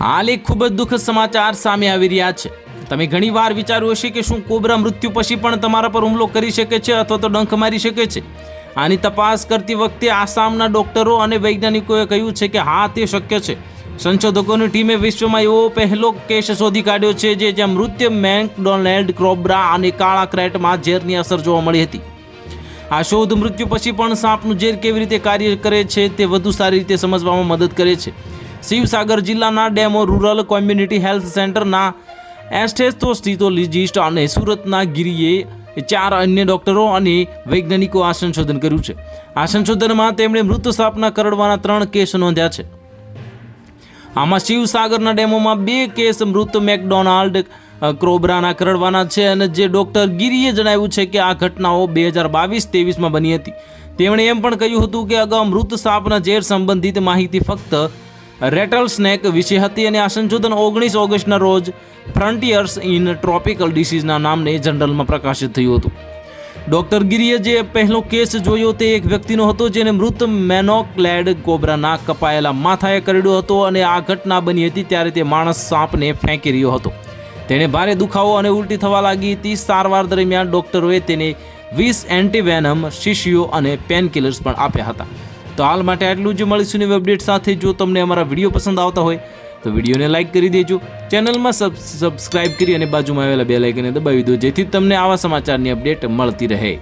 હાલ એક ખૂબ જ દુઃખદ સમાચાર સામે આવી રહ્યા છે. તમે ઘણીવાર વિચાર્યું હશે કે શું કોબરા મૃત્યુ પછી પણ તમારા પર હુમલો કરી શકે છે અથવા તો ડંખ મારી શકે છે? આની તપાસ કરતી વખતે આસામના ડોક્ટરો અને વૈજ્ઞાનિકોએ કહ્યું છે કે હા, તે શક્ય છે. સંશોધકોની ટીમે વિશ્વમાં એવો પહેલો કેસ શોધી કાઢ્યો છે જે જ્યાં મૃત્યુ મેકડોનાલ્ડ ક્રોબ્રા અને કાળા ક્રેટમાં ઝેરની અસર જોવા મળી હતી. આ શોધ મૃત્યુ પછી પણ સાપનું ઝેર કેવી રીતે કાર્ય કરે છે તે વધુ સારી રીતે સમજવામાં મદદ કરે છે. શિવસાગર જિલ્લાના ડેમો રૂરલ કોમ્યુનિટી હેલ્થ સેન્ટરના એસ્ટેસ્ટોસ્ટિટોલોજિસ્ટ અને સુરતના ગિરીએ ચાર અન્ય ડોક્ટરો અને વૈજ્ઞાનિકો આ સંશોધન કર્યું છે. આ સંશોધનમાં તેમણે મૃત સાપના કરડવાના ત્રણ કેસ નોંધ્યા છે. આમાં શિવસાગરના ડેમોમાં બે કેસ મૃત મેકડોનાલ્ડ ક્રોબ્રાના કરડવાના છે અને જે ડોક્ટર ગિરીએ જણાવ્યું છે કે આ ઘટનાઓ બે હજાર બાવીસ ત્રેવીસમાં બની હતી. તેમણે એમ પણ કહ્યું હતું કે અગાઉ મૃત સાપના ઝેર સંબંધિત માહિતી ફક્ત રેટલ સ્નેક વિશે હતી અને આ સંશોધન ઓગણીસ ઓગસ્ટના રોજ ફ્રન્ટિયર્સ ઇન ટ્રોપિકલ ડિસીઝના નામને જનરલમાં પ્રકાશિત થયું હતું. ડૉક્ટર ગિરીએ જે પહેલો કેસ જોયો તે એક વ્યક્તિનો હતો જેને મૃત મેનોક્લેડ કોબ્રાના કપાયેલા માથાએ કરડ્યો હતો અને આ ઘટના બની હતી ત્યારે તે માણસ સાપને ફેંકી રહ્યો હતો. તેને ભારે દુખાવો અને ઉલટી થવા લાગી હતી. સારવાર દરમિયાન ડોક્ટરોએ તેને વીસ એન્ટીવેનમ શીશીઓ અને પેનકિલર્સ પણ આપ્યા હતા. તો હાલ માટે આટલું જ મળીશું નવી અપડેટ સાથે. જો તમને અમારા વીડિયો પસંદ આવતા હોય, તો વિડીયોને લાઇક કરી દેજો. ચેનલમાં સબ સબસ્ક્રાઇબ કરી અને બાજુમાં આવેલા બે લાઇકને દબાવી દો, જેથી તમને આવા સમાચારની અપડેટ મળતી રહે.